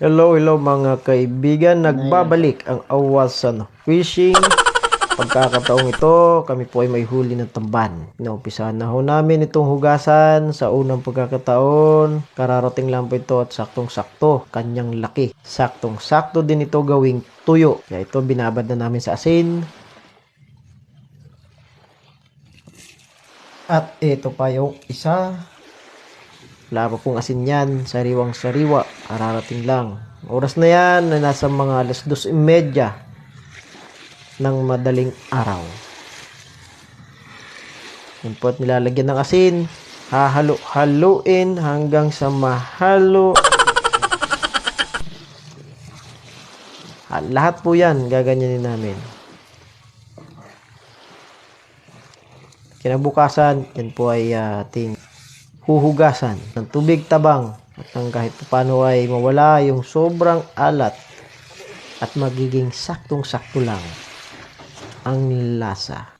Hello, hello mga kaibigan. Nagbabalik ang Awasan Fishing. Pagkakataong ito, kami po ay may huli ng tamban. Inaumpisahan na ho namin itong hugasan sa unang pagkakataon. Kararating lang po ito at saktong-sakto. Kanyang laki. Saktong-sakto din ito gawing tuyo. Kaya ito binabad na namin sa asin. At ito pa yung isa. Wala pa pong asin yan. Sariwang sariwa. Kararating lang. Oras na yan na nasa mga alas 2.30 ng madaling araw. Yan po at nilalagyan ng asin. Hahalo-haluin hanggang sa mahalo. Ah, lahat po yan gaganyanin namin. Kinabukasan, yan po ay ah, ating huhugasan ng tubig tabang at nang kahit paano ay mawala yung sobrang alat at magiging saktong-sakto lang ang lasa.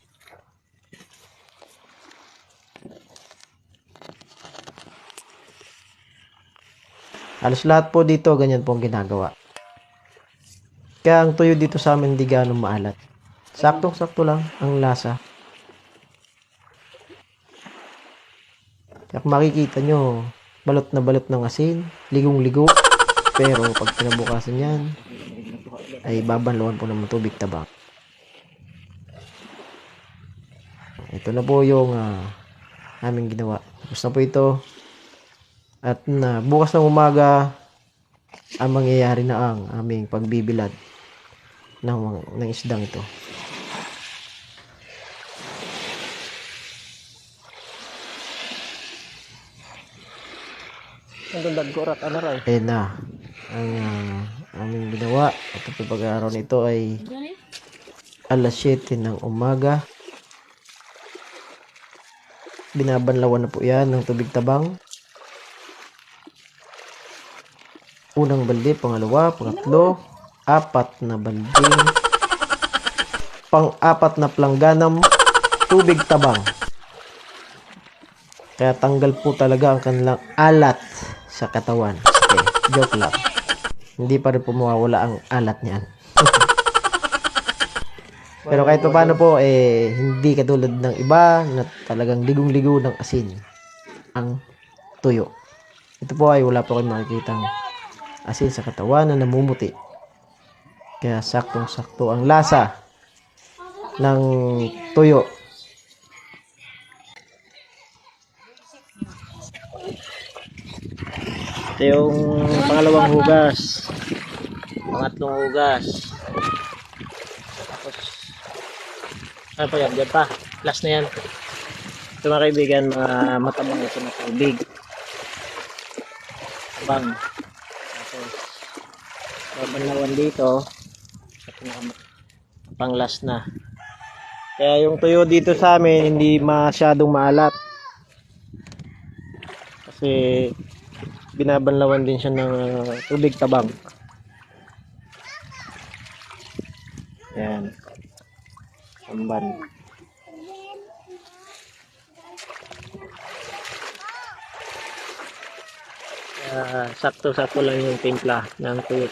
Halos lahat po dito, ganyan po ang ginagawa. Kaya ang tuyo dito sa amin hindi ganong maalat. Saktong-sakto lang ang lasa. Kaya makikita nyo, balot na balot ng asin, ligong-ligo. Pero pag kinabukasan yan, ay babanlawan po ng tubig tabang. Ito na po yung ah, aming ginawa. Tapos na po ito. At na bukas ng umaga, ang mangyayari na ang aming pagbibilad ng, ng isdang ito. Ko rat ano ray. Ayan na ang ah, aming ginawa. At ang pag-araw nito ay alas 7 ng umaga. Binabanlawan na po yan ng tubig tabang. Unang balde, pangalawa, pangatlo, apat na balde, pang-apat na plangganam, tubig tabang. Kaya tanggal po talaga ang kanilang alat sa katawan. Okay, joke lang. Hindi pa rin po ang alat niyan. Pero kahit pa paano po, eh, hindi katulad ng iba na talagang ligong-ligo ng asin ang tuyo. Ito po ay wala po kayong makikitang asin sa katawan na namumuti. Kaya saktong-sakto ang lasa ng tuyo. Ito yung pangalawang hugas. Pangatlong hugas. Tapos, ano pa yan? Diyan pa. Last na yan. Ito mga kaibigan, mga matabang ito na tubig. Tabang. Tapos, babanlawan dito. Pang last na. Kaya yung tuyo dito sa amin, hindi masyadong maalat. Kasi binabanlawan din siya ng uh, tubig tabang. Yan. Samban. Kaya sakto-sakto lang yung timpla ng tuyo.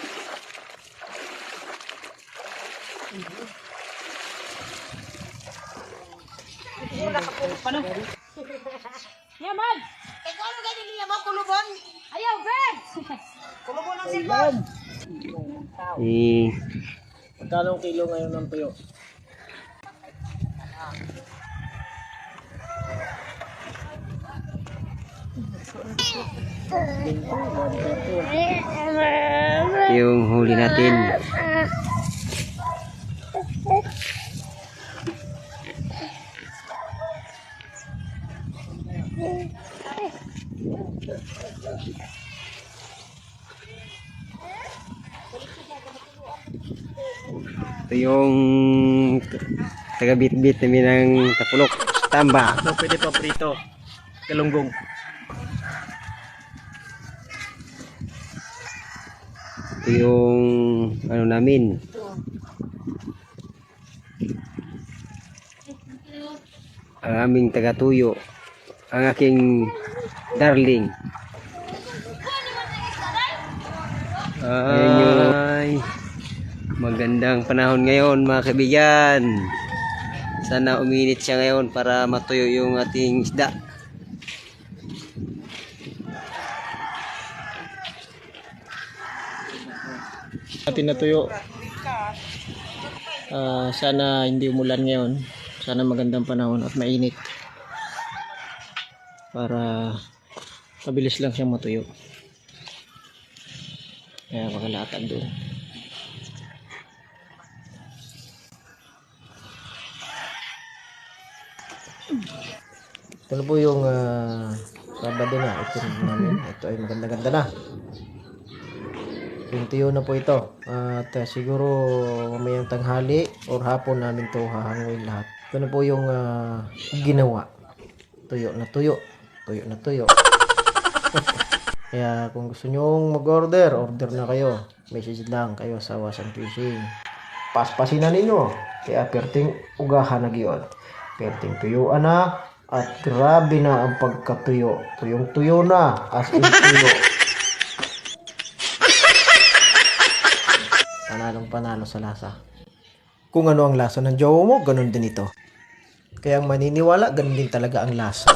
Yaman! Eh, kung ano ganyan niya mo, kulubon? Ayaw, Ben! kulubon ang sipon! Eh, magkano ang kilo ngayon ng tuyo? yung huli natin. Ito yung taga-bit-bit namin ng tapulok. Tamba. No, pwede pa prito. Galunggong. Ito yung ano namin. Ang aming taga-tuyo. Ang aking darling. Ay, magandang panahon ngayon mga kaibigan. Sana uminit siya ngayon para matuyo yung ating isda. natin natuyo. Ah, sana hindi umulan ngayon. Sana magandang panahon at mainit. Para mabilis lang siyang matuyo. Kaya makalatag doon. Ito na po yung ah, Sabado na. Ito namin. Ito ay maganda-ganda na. Yung tuyo na po ito. At ah, siguro mamayang tanghali or hapon namin to hahanguin lahat. Ito na po yung ah, ginawa. Tuyo na tuyo. Tuyo na tuyo. Kaya kung gusto nyong mag-order, order na kayo. Message lang kayo sa Wasan Fishing. Paspasin na ninyo. Kaya perting ugahan na giyon. Perting tuyuan na. At grabe na ang pagkatuyo. Tuyong tuyo na. As in tuyo. Panalong panalo sa lasa. Kung ano ang lasa ng jowa mo, ganun din ito. Kaya ang maniniwala, ganun din talaga ang lasa.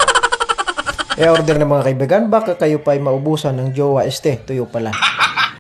Kaya order ng mga kaibigan, baka kayo pa ay maubusan ng jowa este, tuyo pala.